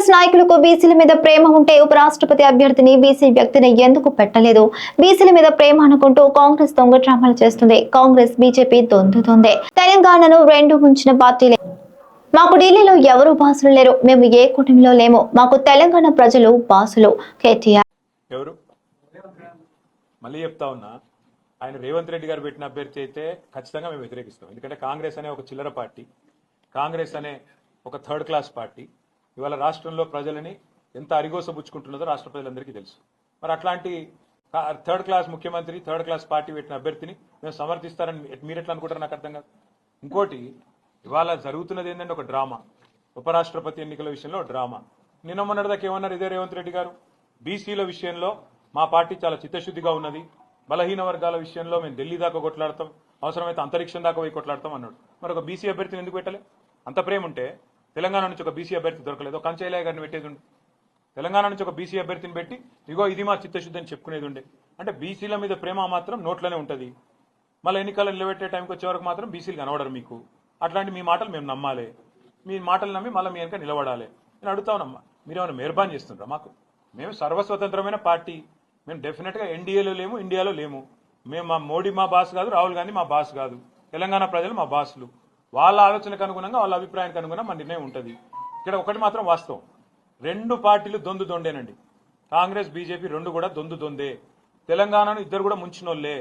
కాంగ్రెస్ నాయకులకు బీసీల మీద ప్రేమ ఉంటే ఉపరాష్ట్రపతి అభ్యర్థిని బీసీ వ్యక్తిని ఎందుకు పెట్టలేదు? బీసీల మీద ప్రేమ అనుకుంటూ కాంగ్రెస్ దొంగ డ్రామాలు చేస్తుంది. కాంగ్రెస్ బీజేపీ దొందుతుంది. తెలంగాణను రెండు ఉంచిన పార్టీలే మాకు ఢిల్లీలో ఎవరు బాసులు లేరు? మేము ఏ కూటమిలో లేము? మాకు తెలంగాణ ప్రజలు బాసులు. కేటీఆర్. ఎవరు? మళ్ళీ చెప్తా ఉన్నా ఆయన రేవంత్ రెడ్డి గారు పెట్టిన అభ్యర్థి అయితే ఖచ్చితంగా మేము వ్యతిరేకిస్తాం. ఎందుకంటే కాంగ్రెస్ అనే ఒక చిల్లర పార్టీ కాంగ్రెస్ అనే ఒక థర్డ్ క్లాస్ పార్టీ. ఇవాళ రాష్ట్రంలో ప్రజలని ఎంత అరిగోసబుచ్చుకుంటున్నదో రాష్ట్ర ప్రజలందరికీ తెలుసు. మరి అట్లాంటి థర్డ్ క్లాస్ ముఖ్యమంత్రి థర్డ్ క్లాస్ పార్టీ పెట్టిన అభ్యర్థిని మేము సమర్థిస్తారని మీరెట్లా అనుకుంటారు నాకు అర్థం కాదు. ఇంకోటి ఇవాళ జరుగుతున్నది ఏంటంటే ఒక డ్రామా. ఉపరాష్ట్రపతి ఎన్నికల విషయంలో డ్రామా. నిన్న మొన్నటిదాకా ఏమన్నారు ఇదే రేవంత్ రెడ్డి గారు? బీసీల విషయంలో మా పార్టీ చాలా చిత్తశుద్ధిగా ఉన్నది. బలహీన వర్గాల విషయంలో మేము ఢిల్లీ దాకా కొట్లాడతాం. అవసరమైతే అంతరిక్షం దాకా పోయి కొట్లాడతాం అన్నాడు. మరి ఒక బీసీ అభ్యర్థిని ఎందుకు పెట్టలే? అంత ప్రేమ ఉంటే తెలంగాణ నుంచి ఒక బీసీ అభ్యర్థి దొరకలేదు. కంచైలయ్య గారిని పెట్టేది ఉండే. తెలంగాణ నుంచి ఒక బీసీ అభ్యర్థిని పెట్టి ఇగో ఇది మా చిత్తశుద్ధి అని చెప్పుకునేది ఉండే. అంటే బీసీల మీద ప్రేమ మాత్రం నోట్లోనే ఉంటుంది. మళ్ళీ ఎన్నికలు నిలబెట్టే టైంకి వచ్చే వరకు మాత్రం బీసీలు కనబడరు మీకు. అట్లాంటి మీ మాటలు మేము నమ్మాలి. మీ మాటలు నమ్మి మళ్ళీ మీ వెనక నిలబడాలి. నేను అడుగుతా ఉన్నామ్మా మీరేమైనా మెహర్బాన్ చేస్తుండ్రా మాకు? మేము సర్వస్వతంత్రమైన పార్టీ. మేము డెఫినెట్గా ఎన్డీఏలో లేము ఇండియాలో లేము. మేము మా మోడీ మా బాస్ కాదు రాహుల్ గాంధీ మా బాస్ కాదు. తెలంగాణ ప్రజలు మా బాసులు. వాళ్ళ ఆలోచనకు అనుగుణంగా వాళ్ళ అభిప్రాయానికి అనుగుణంగా మన నిర్ణయం ఉంటుంది. ఇక్కడ ఒకటి మాత్రం వాస్తవం. రెండు పార్టీలు దొందు దొండేనండి. కాంగ్రెస్ బీజేపీ రెండు కూడా దొందు దొందే. తెలంగాణను ఇద్దరు కూడా ముంచినోళ్ళే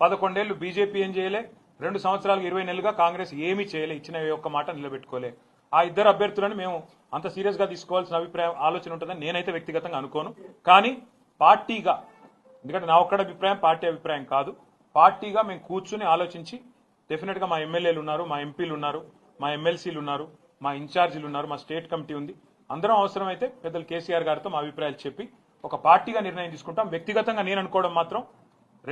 పదకొండేళ్ళు బీజేపీ ఏం చేయలే రెండు సంవత్సరాలకు ఇరవై నెలలుగా కాంగ్రెస్ ఏమీ చేయలే ఇచ్చిన ఒక్క మాట నిలబెట్టుకోలే. ఆ ఇద్దరు అభ్యర్థులను మేము అంత సీరియస్గా తీసుకోవాల్సిన అభిప్రాయం ఆలోచన ఉంటుందని నేనైతే వ్యక్తిగతంగా అనుకోను. కానీ పార్టీగా ఎందుకంటే నా ఒక్కడ అభిప్రాయం పార్టీ అభిప్రాయం కాదు. పార్టీగా మేము కూర్చుని ఆలోచించి డెఫినెట్గా మా ఎమ్మెల్యేలు ఉన్నారు మా ఎంపీలు ఉన్నారు మా ఎమ్మెల్సీలు ఉన్నారు మా ఇన్ఛార్జీలు ఉన్నారు మా స్టేట్ కమిటీ ఉంది. అందరం అవసరమైతే పెద్దలు కేసీఆర్ గారితో మా అభిప్రాయాలు చెప్పి ఒక పార్టీగా నిర్ణయం తీసుకుంటాం. వ్యక్తిగతంగా నేను అనుకోవడం మాత్రం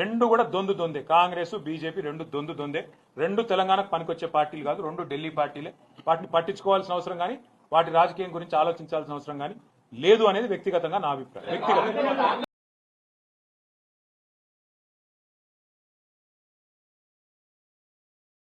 రెండు కూడా దొందు దొందే. కాంగ్రెస్ బీజేపీ రెండు దొందు దొందే. రెండు తెలంగాణకు పనికొచ్చే పార్టీలు కాదు రెండు ఢిల్లీ పార్టీలే. వాటిని పట్టించుకోవాల్సిన అవసరం కానీ వాటి రాజకీయం గురించి ఆలోచించాల్సిన అవసరం కానీ లేదు అనేది వ్యక్తిగతంగా నా అభిప్రాయం. వ్యక్తిగతంగా.